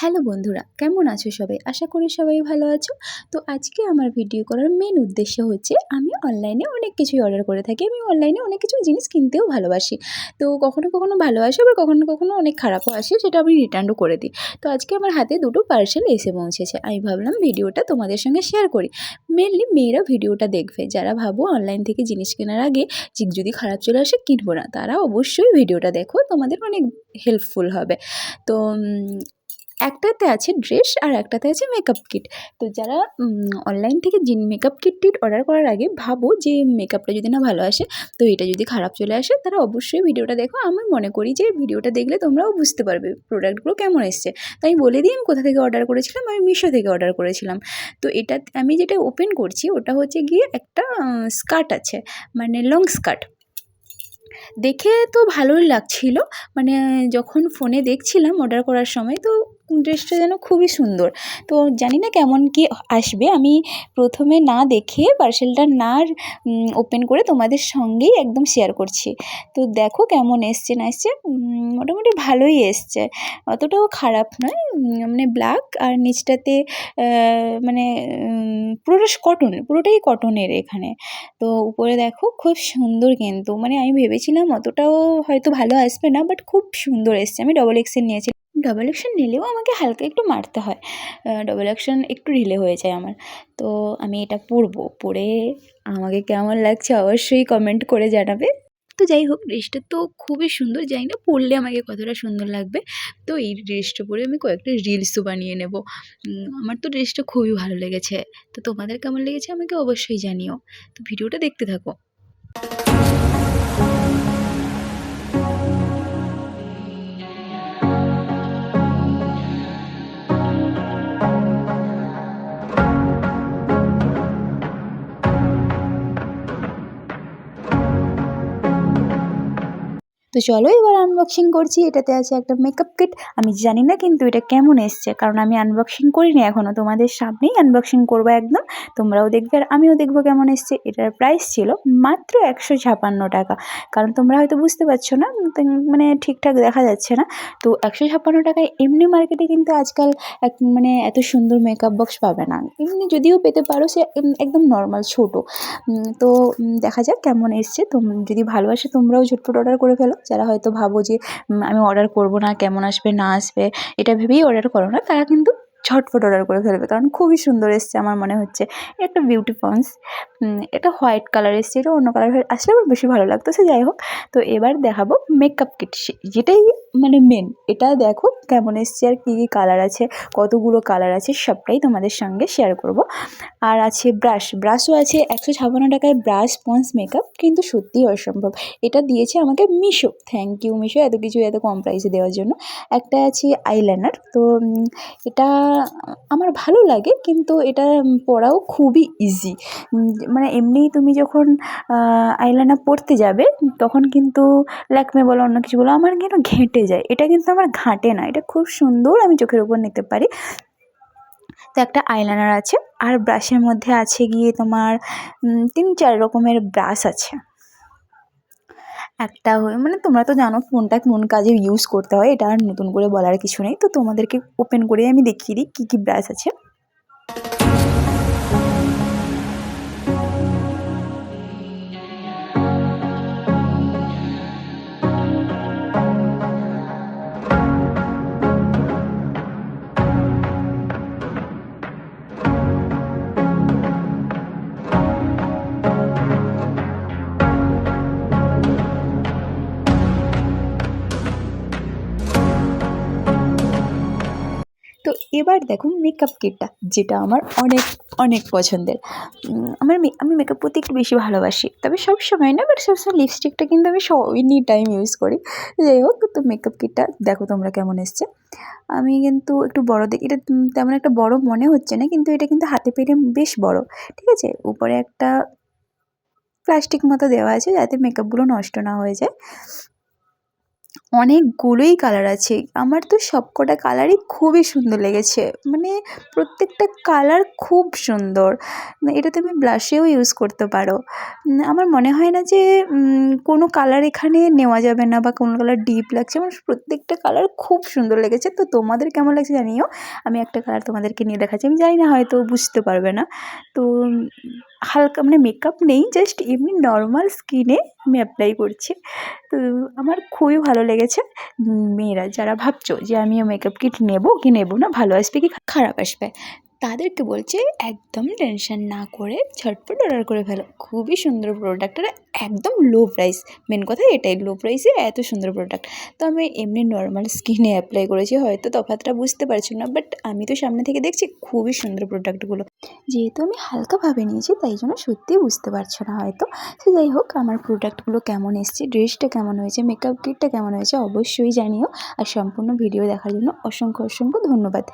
Hello বন্ধুরা, কেমন আছো সবাই? আশা করি সবাই ভালো আছো। তো আজকে আমার ভিডিও করার মেন উদ্দেশ্য হচ্ছে, আমি অনলাইনে অনেক কিছুই অর্ডার করে থাকি। আমি অনলাইনে অনেক কিছু জিনিস কিনতেও ভালোবাসি। তো কখনো কখনো ভালো আসে, আবার কখনো কখনো অনেক খারাপও আসে, সেটা আমি রিটার্নও করে দিই। তো আজকে আমার হাতে দুটো পার্সেল এসে পৌঁছেছে। আমি ভাবলাম ভিডিওটা তোমাদের সঙ্গে শেয়ার করি। মেনলি মেয়েরা ভিডিওটা দেখবে। যারা ভাবো অনলাইন থেকে জিনিস কেনার আগে যদি খারাপ চলে আসে কিনবো না, তারা অবশ্যই ভিডিওটা দেখো। তোমাদের অনেক হেল্পফুল হবে। তো একটাতে আছে ড্রেস আর একটাতে আছে মেকআপ কিট তো যারা অনলাইন থেকে জিন মেকআপ কিট টিট অর্ডার করার আগে ভাবো যে মেকআপটা যদি না ভালো আসে, তো এটা যদি খারাপ চলে আসে, তারা অবশ্যই ভিডিওটা দেখো। আমি মনে করি যে ভিডিওটা দেখলে তোমরাও বুঝতে পারবে প্রোডাক্টগুলো কেমন এসছে। তো আমি বলে দিই, আমি কোথা থেকে অর্ডার করেছিলাম? আমি মিশো থেকে অর্ডার করেছিলাম। তো এটা আমি যেটা ওপেন করছি, ওটা হচ্ছে গিয়ে একটা স্কার্ট আছে মানে লং স্কার্ট দেখে তো ভালোই লাগছিল। মানে যখন ফোনে দেখছিলাম অর্ডার করার সময়, তো ড্রেসটা যেন খুবই সুন্দর। তো জানি না কেমন কি আসবে। আমি প্রথমে না দেখে পার্সেলটা না ওপেন করে তোমাদের সঙ্গেই একদম শেয়ার করছি। তো দেখো কেমন এসছে না এসছে। মোটামুটি ভালোই এসছে। অতটাও খারাপ নয়। মানে ব্ল্যাক আর নিচটাতে মানে পুরোটা কটন পুরোটাই কটনের এখানে। তো উপরে দেখো খুব সুন্দর কিন্তু। মানে আমি ভেবেছিলাম অতটাও হয়তো ভালো আসবে না বাট খুব সুন্দর এসছে। আমি ডবল এক্সেল নিয়েছি। ডবল অ্যাকশন নিলেও আমাকে হালকা একটু মারতে হয়। ডবল অ্যাকশন একটু ঢিলে হয়ে যায় আমার। তো আমি এটা পরবো। পরে আমাকে কেমন লাগছে অবশ্যই কমেন্ট করে জানাবে। তো যাই হোক ড্রেসটা তো খুবই সুন্দর। জানি না পরলে আমাকে কতটা সুন্দর লাগবে। তো এই ড্রেসটা পরে আমি কয়েকটা রিলসও বানিয়ে নেব। আমার তো ড্রেসটা খুবই ভালো লেগেছে। তো তোমাদের কেমন লেগেছে আমাকে অবশ্যই জানিও। তো ভিডিওটা দেখতে থাকো। তো চলো এবার আনবক্সিং করছি। এটাতে আছে একটা মেকআপ কিট আমি জানি না কিন্তু এটা কেমন এসছে, কারণ আমি আনবক্সিং করিনি এখনও তোমাদের সামনেই আনবক্সিং করব একদম। তোমরাও দেখবে আর আমিও দেখব কেমন এসছে। এটার প্রাইস ছিল মাত্র একশো ছাপান্ন টাকা। কারণ তোমরা হয়তো বুঝতে পারছ না মানে ঠিকঠাক দেখা যাচ্ছে না। তো একশো ছাপ্পান্ন টাকায় এমনি মার্কেটে কিন্তু আজকাল এক মানে এত সুন্দর মেকআপ বক্স পাবে না। এমনি যদিও পেতে পারো, সে একদম নর্মাল ছোটো। তো দেখা যাক কেমন এসছে। তোম, যদি ভালোবাসে তোমরাও ঝটপট অর্ডার করে ফেলো। যারা হয়তো ভাবো যে আমি অর্ডার করব না, কেমন আসবে, না আসবে, এটা ভেবেই অর্ডার করো না, তারা কিন্তু ঝটফট অর্ডার করে ফেলবে। কারণ খুবই সুন্দর এসছে আমার মনে হচ্ছে। একটা বিউটি পন্স এটা হোয়াইট কালার এসছে, এটা অন্য কালার আসলে আমার বেশি ভালো লাগতো, সে যাই হোক। তো এবার দেখাবো মেকআপ কিট যেটাই মানে মেন এটা দেখো কেমন এসছে আর কী কী কালার আছে, কতগুলো কালার আছে, সবটাই তোমাদের সঙ্গে শেয়ার করব। আর আছে ব্রাশ ব্রাশও আছে একশো ছাপান্ন টাকায় ব্রাশ পন্স মেকআপ কিন্তু সত্যিই অসম্ভব। এটা দিয়েছে আমাকে মিশো থ্যাংক ইউ মিশো, এত কিছু এত কম প্রাইসে দেওয়ার জন্য। একটা আছে আইলাইনার তো এটা আমার ভালো লাগে, কিন্তু এটা পরাও খুবই ইজি মানে এমনি তুমি যখন আইলাইনার পরতে যাবে, তখন কিন্তু ল্যাকমে বলো অন্য কিছু বলো, আমার কিন্তু ঘেঁটে যায়। এটা কিন্তু আমার ঘাঁটে না। এটা খুব সুন্দর আমি চোখের উপর নিতে পারি। তো একটা আইলাইনার আছে আর ব্রাশের মধ্যে আছে গিয়ে তোমার তিন চার রকমের ব্রাশ আছে। একটা হয়ে মানে তোমরা তো জানো কোনটা কোন কাজে ইউজ করতে হয়, এটা আর নতুন করে বলার কিছু নেই। তো তোমাদেরকে ওপেন করে আমি দেখিয়ে দিই কী কী ব্রাশ আছে। এবার দেখো মেকআপ কিটটা যেটা আমার অনেক অনেক পছন্দের। আমার আমি মেকআপ করতে একটু বেশি ভালোবাসি। তবে সব সময় না বাট সবসময় লিপস্টিকটা কিন্তু আমি সব এনি টাইম ইউজ করি। যাই হোক, তো মেকআপ কিটটা দেখো তোমরা কেমন এসছে। আমি কিন্তু একটু বড় দেখি এটা তেমন একটা বড় মনে হচ্ছে না, কিন্তু এটা কিন্তু হাতে পেরে বেশ বড়। ঠিক আছে? উপরে একটা প্লাস্টিক মতো দেওয়া আছে, যাতে মেকআপগুলো নষ্ট না হয়ে যায়। অনেকগুলোই কালার আছে। আমার তো সবকটা কালারই খুবই সুন্দর লেগেছে। মানে প্রত্যেকটা কালার খুব সুন্দর। এটা তুমি ব্লাশেও ইউজ করতে পারো। আমার মনে হয় না যে কোনো কালার এখানে নেওয়া যাবে না বা কোনো কালার ডিপ লাগছে। আমার প্রত্যেকটা কালার খুব সুন্দর লেগেছে। তো তোমাদের কেমন লাগছে জানিও। আমি একটা কালার তোমাদেরকে নিয়ে দেখাচ্ছি। আমি জানি না, হয়তো বুঝতে পারবে না। তো হালকা মানে মেকআপ নেই জাস্ট এমনি নর্মাল স্কিনে আমি অ্যাপ্লাই করছি। তো আমার খুবই ভালো লেগেছে। মেয়েরা যারা ভাবছ যে আমিও মেকআপ কিট নেব, কি নেব না, ভালো আসবে কি খারাপ আসবে? তাদেরকে বলছে, একদম টেনশন না করে ঝটপট অর্ডার করে ফেলো। খুবই সুন্দর প্রোডাক্ট আর একদম লো প্রাইস মেন কথা এটাই লো প্রাইসে এত সুন্দর প্রোডাক্ট তো আমি এমনি নর্মাল স্কিনে অ্যাপ্লাই করেছি, হয়তো তফাতটা বুঝতে পারছি না বাট আমি তো সামনে থেকে দেখছি খুবই সুন্দর প্রোডাক্টগুলো যেহেতু আমি হালকাভাবে নিয়েছি, তাই জন্য সত্যিই বুঝতে পারছ না হয়তো। সে যাই হোক, আমার প্রোডাক্টগুলো কেমন এসছে ড্রেসটা কেমন হয়েছে মেকআপ কিটটা কেমন হয়েছে অবশ্যই জানিও। আর সম্পূর্ণ ভিডিও দেখার জন্য অসংখ্য অসংখ্য ধন্যবাদ।